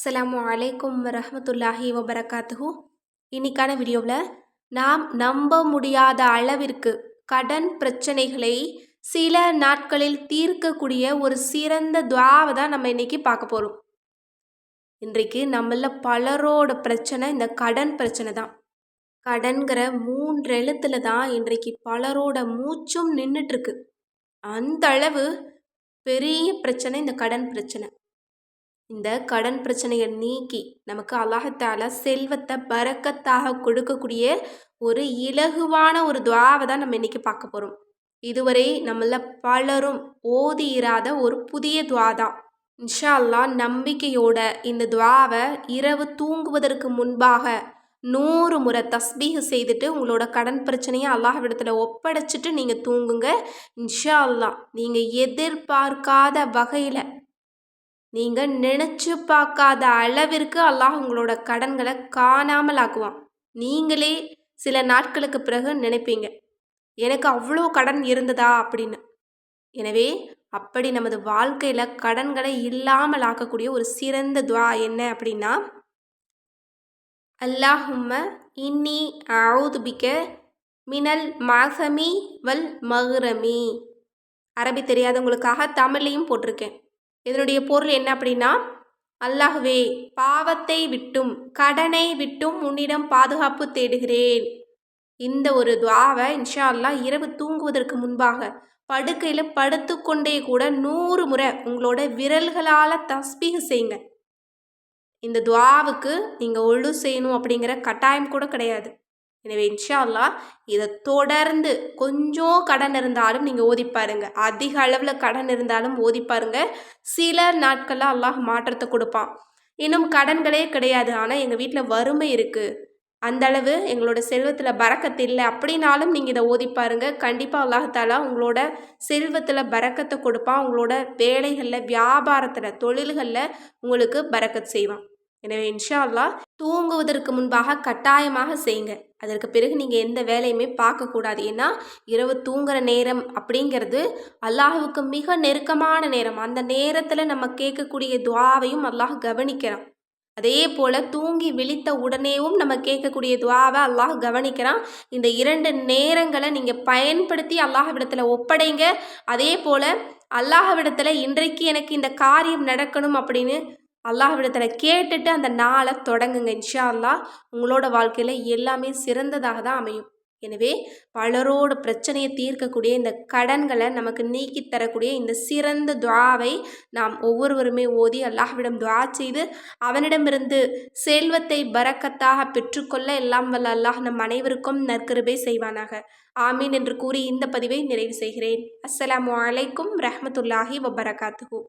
அஸ்லாம் அலைக்கும் வரமத்துல்லாஹி வபரகாத்துஹு. இன்னைக்கான வீடியோவில் நாம் நம்ப முடியாத அளவிற்கு கடன் பிரச்சனைகளை சில நாட்களில் தீர்க்கக்கூடிய ஒரு சிறந்த துவாவை தான் நம்ம இன்னைக்கு பார்க்க போகிறோம் இன்றைக்கு நம்மள பலரோட பிரச்சனை இந்த கடன் பிரச்சனை தான். கடன்கிற மூன்று எழுத்துல தான் இன்றைக்கு பலரோட மூச்சும் நின்றுட்டுருக்கு அந்த அளவு பெரிய பிரச்சனை இந்த கடன் பிரச்சனை. இந்த கடன் பிரச்சனையை நீக்கி நமக்கு அல்லாஹத்தால செல்வத்தை பறக்கத்தாக கொடுக்கக்கூடிய ஒரு இலகுவான ஒரு துவாவை தான் நம்ம இன்னைக்கு பார்க்க போகிறோம் இதுவரை நம்மள பலரும் ஓதி இராத ஒரு புதிய துவா தான். இன்ஷா அல்லா நம்பிக்கையோட இந்த துவாவை இரவு தூங்குவதற்கு முன்பாக நூறு முறை தஸ்பீக செய்துட்டு உங்களோட கடன் பிரச்சனையை அல்லாஹ்விடத்தில் ஒப்படைச்சிட்டு நீங்கள் தூங்குங்க. இன்ஷா அல்லா நீங்கள் எதிர்பார்க்காத வகையில் நீங்கள் நினச்சி பார்க்காத அளவிற்கு அல்லாஹ் உங்களோட கடன்களை காணாமல் ஆக்குவான் நீங்களே சில நாட்களுக்கு பிறகு நினைப்பீங்க எனக்கு அவ்வளோ கடன் இருந்ததா? அப்படின்னு. எனவே அப்படி நமது வாழ்க்கையில் கடன்களை இல்லாமல் ஆக்கக்கூடிய ஒரு சிறந்த துவா என்ன அப்படின்னா அல்லாஹும்ம இன்னி ஆவுதுபிக்க மினல் மாசமி வல் மகுரமி அரபி தெரியாதவங்களுக்காக தமிழ்லையும் போட்டிருக்கேன். இதனுடைய பொருள் என்ன அப்படின்னா அல்லாஹ்வே பாவத்தை விட்டும் கடனை விட்டும் உன்னிடம் பாதுகாப்பு தேடுகிறேன். இந்த ஒரு துவாவை இன்ஷா அல்லா இரவு தூங்குவதற்கு முன்பாக படுக்கையில் படுத்துக்கொண்டே கூட நூறு முறை உங்களோட விரல்களால் தஸ்பீக செய்யுங்க. இந்த துவாவுக்கு நீங்கள் ஒழு செய்யணும் அப்படிங்கிற கட்டாயம் கூட கிடையாது. எனவே இன்ஷா அல்லா இதை தொடர்ந்து கொஞ்சம் கடன் இருந்தாலும் நீங்கள் ஓதி பாருங்க. அதிக அளவில் கடன் இருந்தாலும் ஓதி பாருங்க. சில நாட்களில் அல்லாஹ் மாற்றத்தை கொடுப்பான். இன்னும் கடன்களே கிடையாது. ஆனால் எங்கள் வீட்டில் வறுமை இருக்குது அந்தளவு எங்களோட செல்வத்தில் பறக்கத்து இல்லை. அப்படின்னாலும் நீங்கள் இதை ஓதி பாருங்க. கண்டிப்பாக அல்லாஹாலா உங்களோட செல்வத்தில் பறக்கத்தை கொடுப்பான். உங்களோட வேலைகளில் வியாபாரத்தில் தொழில்களில் உங்களுக்கு பறக்கத் செய்வான். எனவே இன்ஷா அல்லா தூங்குவதற்கு முன்பாக கட்டாயமாக செய்யுங்க. அதற்கு பிறகு நீங்கள் எந்த வேலையுமே பார்க்கக்கூடாது. ஏன்னா இரவு தூங்குற நேரம் அப்படிங்கிறது அல்லாஹுவுக்கு மிக நெருக்கமான நேரம். அந்த நேரத்தில் நம்ம கேட்கக்கூடிய துவாவையும் அல்லாஹ் கவனிக்கிறான். அதே போல் தூங்கி விழித்த உடனேவும் நம்ம கேட்கக்கூடிய துவாவை அல்லாஹ் கவனிக்கிறான். இந்த இரண்டு நேரங்களை நீங்கள் பயன்படுத்தி அல்லாஹ்விடத்தில் ஒப்படைங்க. அதே போல் அல்லாஹ்விடத்தில் இன்றைக்கு எனக்கு இந்த காரியம் நடக்கணும் அப்படின்னு அல்லாஹ்விடத்தில் கேட்டுட்டு அந்த நாளை தொடங்குங்க இன்ஷா அல்லா உங்களோட வாழ்க்கையில் எல்லாமே சிறந்ததாக தான் அமையும். எனவே பலரோட பிரச்சனையை தீர்க்கக்கூடிய இந்த கடன்களை நமக்கு நீக்கி தரக்கூடிய இந்த சிறந்த துவாவை நாம் ஒவ்வொருவருமே ஓதி அல்லாஹ்விடம் துவா செய்து அவனிடமிருந்து செல்வத்தை பறக்கத்தாக பெற்றுக்கொள்ள எல்லாம் வல்ல அல்லாஹ் நம் அனைவருக்கும் நற்கருபை செய்வானாக. ஆமீன் என்று கூறி இந்த பதிவை நிறைவு செய்கிறேன். அஸ்ஸலாமு அலைக்கும் ரஹமத்துல்லாஹி வபரகாத்துஹூ.